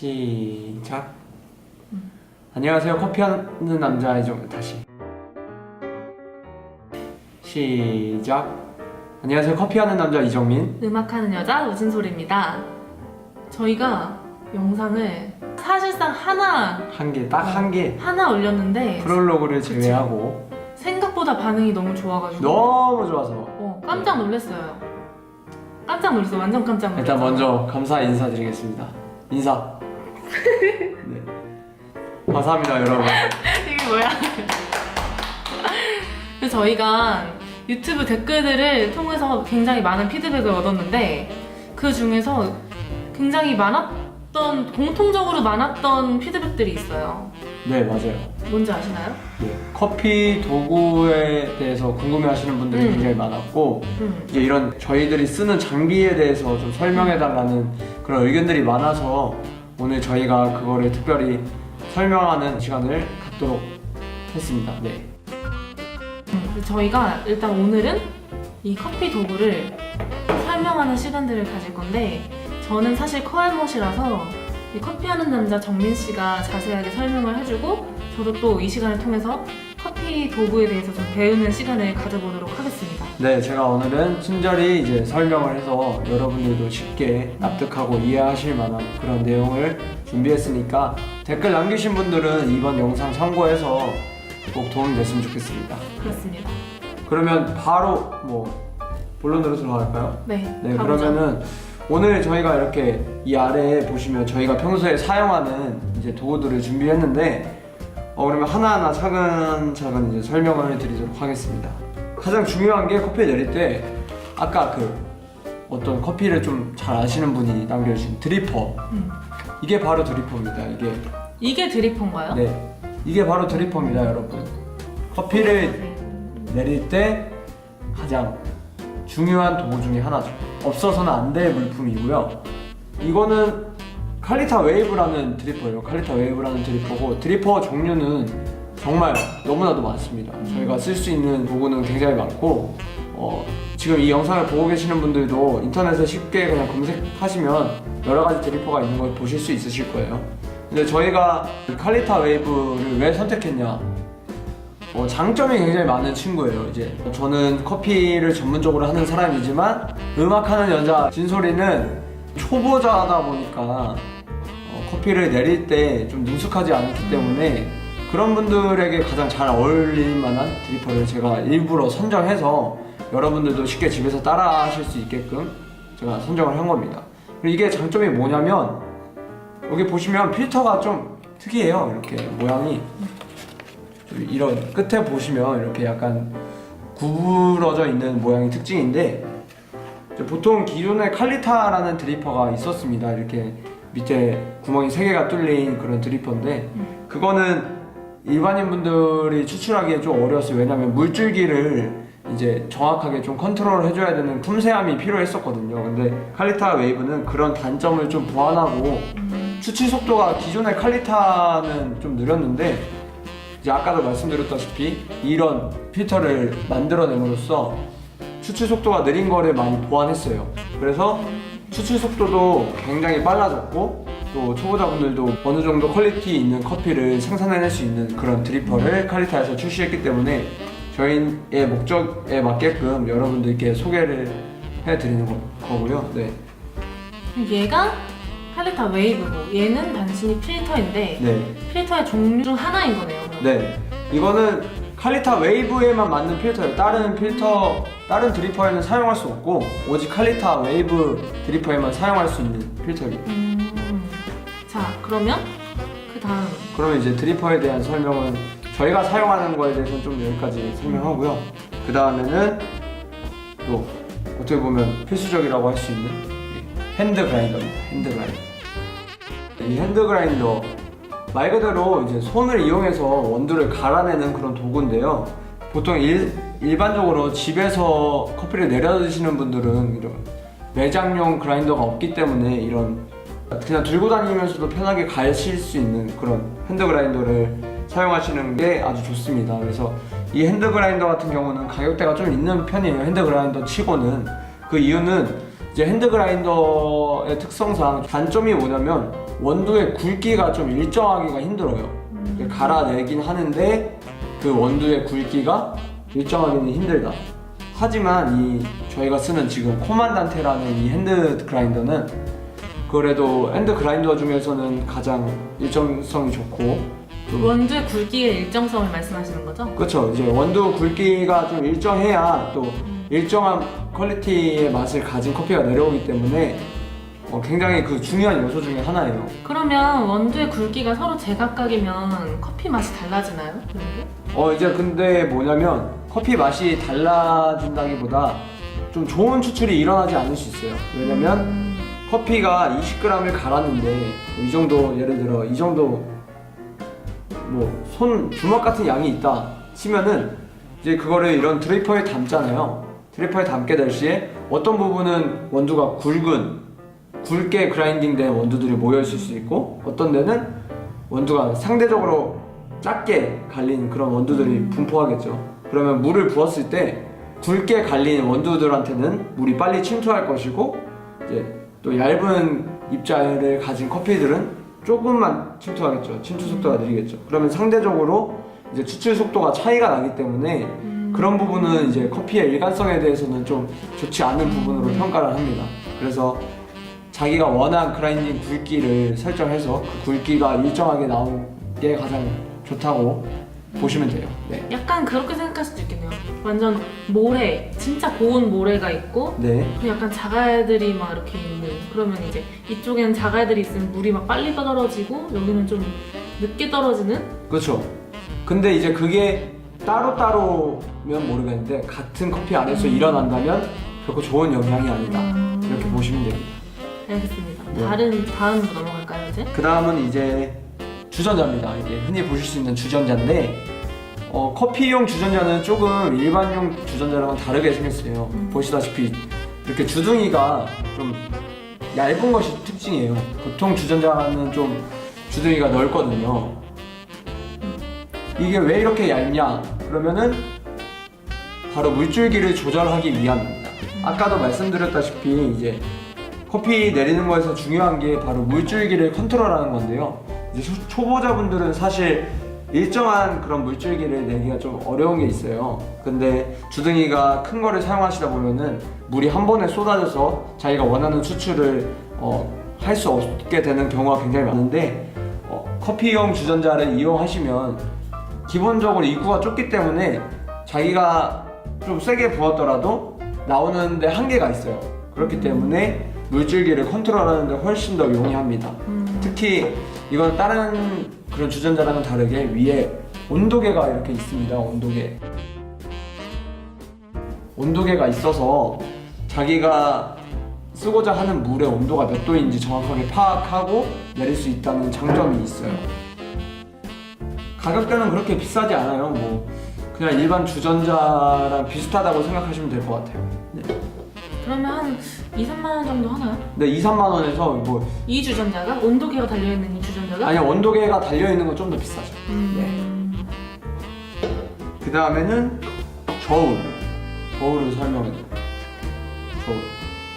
시작. 안녕하세요. 커피하는 남자 이정 다시. 시작. 안녕하세요. 커피하는 남자 이정민. 음악하는 여자 우진솔입니다. 저희가 영상을 사실상 하나 한 개, 딱 한 개. 하나 올렸는데 프롤로그를 제외하고 생각보다 반응이 너무 좋아가지고 너무 좋아서 어, 깜짝 놀랐어요. 깜짝 놀랐어, 요 완전 깜짝 놀랐어. 일단 먼저 감사 인사드리겠습니다. 인사. 네. 감사합니다, 여러분. 이게 뭐야? 그래서 저희가 유튜브 댓글들을 통해서 굉장히 많은 피드백을 얻었는데 그 중에서 굉장히 많았던 공통적으로 많았던 피드백들이 있어요. 네, 맞아요. 뭔지 아시나요? 네. 커피 도구에 대해서 궁금해하시는 분들이 음. 굉장히 많았고 음. 이제 이런 저희들이 쓰는 장비에 대해서 좀 설명해달라는 그런 의견들이 많아서 오늘 저희가 그거를 특별히 설명하는 시간을 갖도록 했습니다. 네. 저희가 일단 오늘은 이 커피 도구를 설명하는 시간들을 가질 건데 저는 사실 커알못이라서 이 커피하는 남자 정민 씨가 자세하게 설명을 해주고 저도 또 이 시간을 통해서 커피 도구에 대해서 좀 배우는 시간을 가져보도록 하겠습니다. 네, 제가 오늘은 친절히 이제 설명을 해서 여러분들도 쉽게 납득하고 이해하실 만한 그런 내용을 준비했으니까 댓글 남기신 분들은 이번 영상 참고해서 꼭 도움이 됐으면 좋겠습니다. 그렇습니다. 그러면 바로 뭐 본론으로 들어갈까요? 네, 네, 가보죠. 그러면은 오늘 저희가 이렇게 이 아래에 보시면 저희가 평소에 사용하는 이제 도구들을 준비했는데 어 그러면 하나하나 차근차근 이제 설명을 드리도록 하겠습니다. 가장 중요한 게 커피 내릴 때 아까 그 어떤 커피를 좀 잘 아시는 분이 남겨주신 드리퍼 음. 이게 바로 드리퍼입니다. 이게 이게 드리퍼인가요? 네 이게 바로 드리퍼입니다, 여러분. 커피를 네. 내릴 때 가장 중요한 도구 중에 하나죠. 없어서는 안 될 물품이고요. 이거는 칼리타 웨이브라는 드리퍼예요. 칼리타 웨이브라는 드리퍼고 드리퍼 종류는 정말 너무나도 많습니다. 저희가 쓸 수 있는 도구는 굉장히 많고 어, 지금 이 영상을 보고 계시는 분들도 인터넷에 쉽게 그냥 검색하시면 여러 가지 드리퍼가 있는 걸 보실 수 있으실 거예요. 근데 저희가 그 칼리타 웨이브를 왜 선택했냐? 어, 장점이 굉장히 많은 친구예요. 이제 저는 커피를 전문적으로 하는 사람이지만 음악하는 여자 진솔이는 초보자다 보니까 어, 커피를 내릴 때 좀 능숙하지 않기 때문에 그런 분들에게 가장 잘 어울릴 만한 드리퍼를 제가 일부러 선정해서 여러분들도 쉽게 집에서 따라 하실 수 있게끔 제가 선정을 한 겁니다. 그리고 이게 장점이 뭐냐면 여기 보시면 필터가 좀 특이해요. 이렇게 모양이 이런 끝에 보시면 이렇게 약간 구부러져 있는 모양이 특징인데 보통 기존에 칼리타라는 드리퍼가 있었습니다. 이렇게 밑에 구멍이 세 개가 뚫린 그런 드리퍼인데 그거는 일반인 분들이 추출하기에 좀 어려웠어요. 왜냐하면 물줄기를 이제 정확하게 좀 컨트롤 해줘야 되는 틈새함이 필요했었거든요. 근데 칼리타 웨이브는 그런 단점을 좀 보완하고 추출 속도가 기존의 칼리타는 좀 느렸는데 이제 아까도 말씀드렸다시피 이런 필터를 만들어냄으로써 추출 속도가 느린 거를 많이 보완했어요. 그래서 추출 속도도 굉장히 빨라졌고 또 초보자분들도 어느 정도 퀄리티 있는 커피를 생산해낼 수 있는 그런 드리퍼를 칼리타에서 출시했기 때문에 저희의 목적에 맞게끔 여러분들께 소개를 해드리는 거, 거고요. 네. 얘가 칼리타 웨이브고 얘는 단순히 필터인데 네. 필터의 종류 중 하나인 거네요. 그럼. 네. 이거는 칼리타 웨이브에만 맞는 필터예요. 다른 필터, 다른 드리퍼에는 사용할 수 없고 오직 칼리타 웨이브 드리퍼에만 사용할 수 있는 필터입니다. 음. 자, 그러면 그 다음 그러면 이제 드리퍼에 대한 설명은 저희가 사용하는 거에 대해서는 좀 여기까지 설명하고요. 그 다음에는 또 어떻게 보면 필수적이라고 할 수 있는 이 핸드 그라인더입니다. 핸드 그라인더. 이 핸드 그라인더 말 그대로 이제 손을 이용해서 원두를 갈아내는 그런 도구인데요. 보통 일, 일반적으로 집에서 커피를 내려 드시는 분들은 이런 매장용 그라인더가 없기 때문에 이런 그냥 들고 다니면서도 편하게 가실 수 있는 그런 핸드 그라인더를 사용하시는 게 아주 좋습니다. 그래서 이 핸드 그라인더 같은 경우는 가격대가 좀 있는 편이에요. 핸드 그라인더 치고는 그 이유는 이제 핸드 그라인더의 특성상 단점이 뭐냐면 원두의 굵기가 좀 일정하기가 힘들어요. 음. 갈아내긴 하는데 그 원두의 굵기가 일정하기는 힘들다. 하지만 이 저희가 쓰는 지금 코만단테라는 이 핸드 그라인더는 그래도 핸드 그라인더 중에서는 가장 일정성이 좋고 좀 원두의 굵기의 일정성을 말씀하시는 거죠? 그렇죠. 이제 원두 굵기가 좀 일정해야 또 음. 일정한 퀄리티의 맛을 가진 커피가 내려오기 때문에 어, 굉장히 그 중요한 요소 중에 하나예요. 그러면 원두의 굵기가 서로 제각각이면 커피 맛이 달라지나요? 그런 게? 어 이제 근데 뭐냐면 커피 맛이 달라진다기보다 좀 좋은 추출이 일어나지 않을 수 있어요. 왜냐면 음. 커피가 20g을 갈았는데 이 정도 예를 들어 이 정도 뭐 손 주먹 같은 양이 있다 치면은 이제 그거를 이런 드리퍼에 담잖아요. 드리퍼에 담게 될 시에 어떤 부분은 원두가 굵은 굵게 그라인딩된 원두들이 모여 있을 수 있고 어떤 데는 원두가 상대적으로 작게 갈린 그런 원두들이 분포하겠죠. 그러면 물을 부었을 때 굵게 갈린 원두들한테는 물이 빨리 침투할 것이고 이제 또 얇은 입자를 가진 커피들은 조금만 침투하겠죠. 침투 속도가 느리겠죠. 그러면 상대적으로 이제 추출 속도가 차이가 나기 때문에 음. 그런 부분은 이제 커피의 일관성에 대해서는 좀 좋지 않은 부분으로 평가를 합니다. 그래서 자기가 원한 그라인딩 굵기를 설정해서 그 굵기가 일정하게 나오는 게 가장 좋다고 보시면 돼요. 네. 약간 그렇게 생각할 수도 있겠네요. 완전 모래, 진짜 고운 모래가 있고 네. 약간 자갈들이 막 이렇게 있는 그러면 이제 이쪽에는 자갈들이 있으면 물이 막 빨리 떨어지고 여기는 좀 늦게 떨어지는 그렇죠. 근데 이제 그게 따로따로면 모르겠는데 같은 커피 안에서 음. 일어난다면 결코 좋은 영향이 아니다. 음. 이렇게 보시면 됩니다. 알겠습니다. 네. 다른 다음으로 넘어갈까요 이제? 그 다음은 이제 주전자입니다. 이게 흔히 보실 수 있는 주전자인데 어, 커피용 주전자는 조금 일반용 주전자랑은 다르게 생겼어요. 음. 보시다시피 이렇게 주둥이가 좀 얇은 것이 특징이에요. 보통 주전자는 좀 주둥이가 넓거든요. 이게 왜 이렇게 얇냐? 그러면은 바로 물줄기를 조절하기 위함입니다. 아까도 말씀드렸다시피 이제 커피 내리는 거에서 중요한 게 바로 물줄기를 컨트롤하는 건데요. 이제 초- 초보자분들은 사실 일정한 그런 물줄기를 내기가 좀 어려운 게 있어요. 근데 주둥이가 큰 거를 사용하시다 보면은 물이 한 번에 쏟아져서 자기가 원하는 추출을 할 수 없게 되는 경우가 굉장히 많은데 어, 커피용 주전자를 이용하시면 기본적으로 입구가 좁기 때문에 자기가 좀 세게 부었더라도 나오는데 한계가 있어요. 그렇기 때문에 물줄기를 컨트롤하는데 훨씬 더 용이합니다. 음. 특히 이건 다른 그런 주전자랑은 다르게 위에 온도계가 이렇게 있습니다. 온도계. 온도계가 있어서 자기가 쓰고자 하는 물의 온도가 몇 도인지 정확하게 파악하고 내릴 수 있다는 장점이 있어요. 가격대는 그렇게 비싸지 않아요. 뭐 그냥 일반 주전자랑 비슷하다고 생각하시면 될 것 같아요. 네. 그러면 한 2, 3만 원 정도 하나요? 근데 2, 3만 원에서 뭐 이 주전자가 온도계가 달려 있는 이 주전자가? 아니 온도계가 달려 있는 건 좀 더 비싸죠. 음. 그 다음에는 저울. 저울을 설명해 드릴게요. 저울.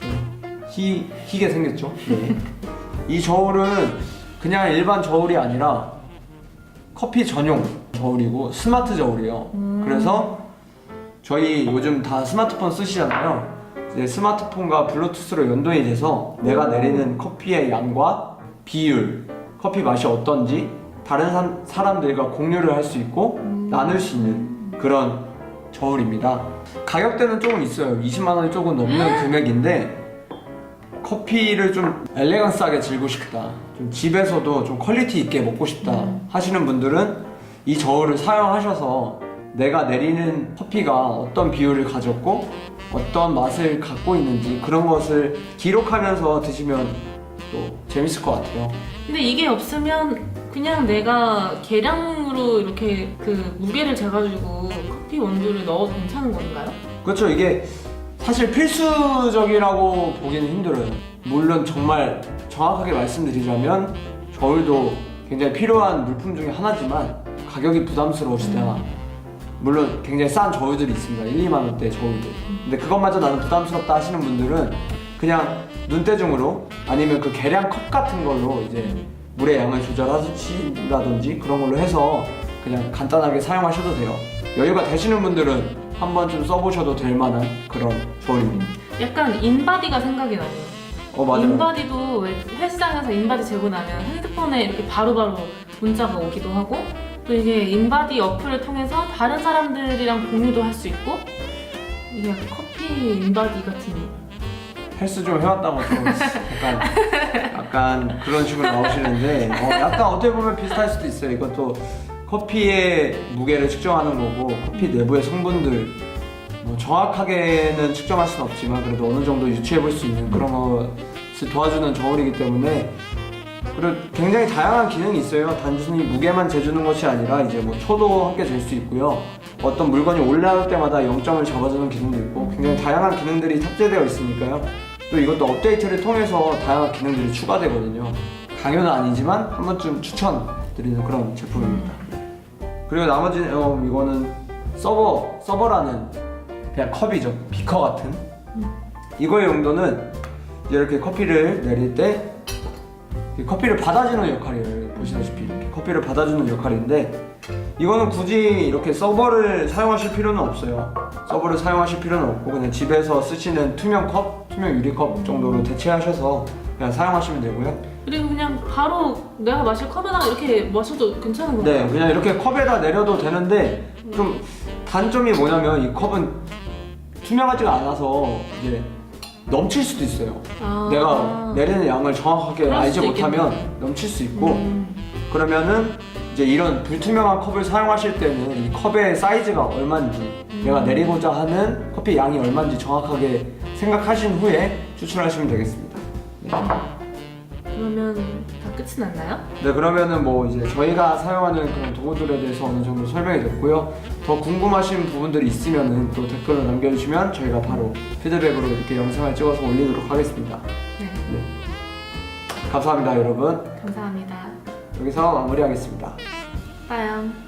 좀 희, 희게 생겼죠? 네. 이 저울은 그냥 일반 저울이 아니라 커피 전용 저울이고 스마트 저울이에요. 음. 그래서 저희 요즘 다 스마트폰 쓰시잖아요. 이제 스마트폰과 블루투스로 연동이 돼서 내가 내리는 커피의 양과 비율, 커피 맛이 어떤지 다른 사, 사람들과 공유를 할 수 있고 음. 나눌 수 있는 그런 저울입니다. 가격대는 조금 있어요. 20만 원이 조금 넘는 금액인데 커피를 좀 엘레강스하게 즐기고 싶다. 좀 집에서도 좀 퀄리티 있게 먹고 싶다 음. 하시는 분들은 이 저울을 사용하셔서 내가 내리는 커피가 어떤 비율을 가졌고 어떤 맛을 갖고 있는지 그런 것을 기록하면서 드시면 또 재밌을 것 같아요. 근데 이게 없으면 그냥 내가 계량으로 이렇게 그 무게를 재가지고 커피 원두를 넣어도 괜찮은 건가요? 그렇죠. 이게 사실 필수적이라고 보기는 힘들어요. 물론 정말 정확하게 말씀드리자면 저울도 굉장히 필요한 물품 중에 하나지만 가격이 부담스러우시다. 물론 굉장히 싼 저울들이 있습니다. 1, 2만 원대 저울들. 근데 그것마저 나는 부담스럽다 하시는 분들은 그냥 눈대중으로 아니면 그 계량 컵 같은 걸로 이제 물의 양을 조절하신다든지 그런 걸로 해서 그냥 간단하게 사용하셔도 돼요. 여유가 되시는 분들은 한 번쯤 써보셔도 될 만한 그런 저울입니다. 약간 인바디가 생각이 나요. 어 맞아요. 인바디도 왜 헬스장에서 인바디 재고 나면 핸드폰에 이렇게 바로바로 문자가 오기도 하고 또 이게 인바디 어플을 통해서 다른 사람들이랑 공유도 할 수 있고 이게 커피 인바디 같은 헬스 좀 해왔다고 좀 약간 약간 그런 식으로 나오시는데 어, 약간 어떻게 보면 비슷할 수도 있어요. 이것도 커피의 무게를 측정하는 거고 커피 내부의 성분들 뭐 정확하게는 측정할 수는 없지만 그래도 어느 정도 유추해 볼 수 있는 그런 것을 도와주는 저울이기 때문에 그리고 굉장히 다양한 기능이 있어요. 단순히 무게만 재주는 것이 아니라 이제 뭐 초도 함께 잴 수 있고요. 어떤 물건이 올라올 때마다 0점을 잡아주는 기능도 있고 굉장히 다양한 기능들이 탑재되어 있으니까요. 또 이것도 업데이트를 통해서 다양한 기능들이 추가되거든요. 강요는 아니지만 한 번쯤 추천드리는 그런 제품입니다. 그리고 나머지 어, 이거는 서버 서버라는 그냥 컵이죠. 비커 같은. 이거의 용도는 이렇게 커피를 내릴 때이 커피를 받아주는 역할이에요. 보시다시피 이렇게 커피를 받아주는 역할인데 이거는 굳이 이렇게 서버를 사용하실 필요는 없어요. 서버를 사용하실 필요는 없고 그냥 집에서 쓰시는 투명 컵, 투명 유리컵 정도로 대체하셔서 그냥 사용하시면 되고요. 그리고 그냥 바로 내가 마실 컵에다가 이렇게 마셔도 괜찮은 거예요. 네, 그냥 이렇게 컵에다 내려도 되는데 좀 단점이 뭐냐면 이 컵은 투명하지가 않아서 이제 넘칠 수도 있어요. 아. 내가 내리는 양을 정확하게 그럴 알지 수도 못하면 있겠네. 넘칠 수 있고 음. 그러면은 이제 이런 불투명한 컵을 사용하실 때는 이 컵의 사이즈가 얼마인지 내가 내리고자 하는 커피 양이 얼마인지 정확하게 생각하신 후에 추출하시면 되겠습니다. 네. 그러면 다 끝이 났나요? 네 그러면은 뭐 이제 저희가 사용하는 그런 도구들에 대해서 어느 정도 설명이 됐고요. 더 궁금하신 부분들이 있으면은 또 댓글로 남겨주시면 저희가 바로 피드백으로 이렇게 영상을 찍어서 올리도록 하겠습니다. 네. 네. 감사합니다 여러분. 감사합니다. 여기서 마무리하겠습니다. 빠염.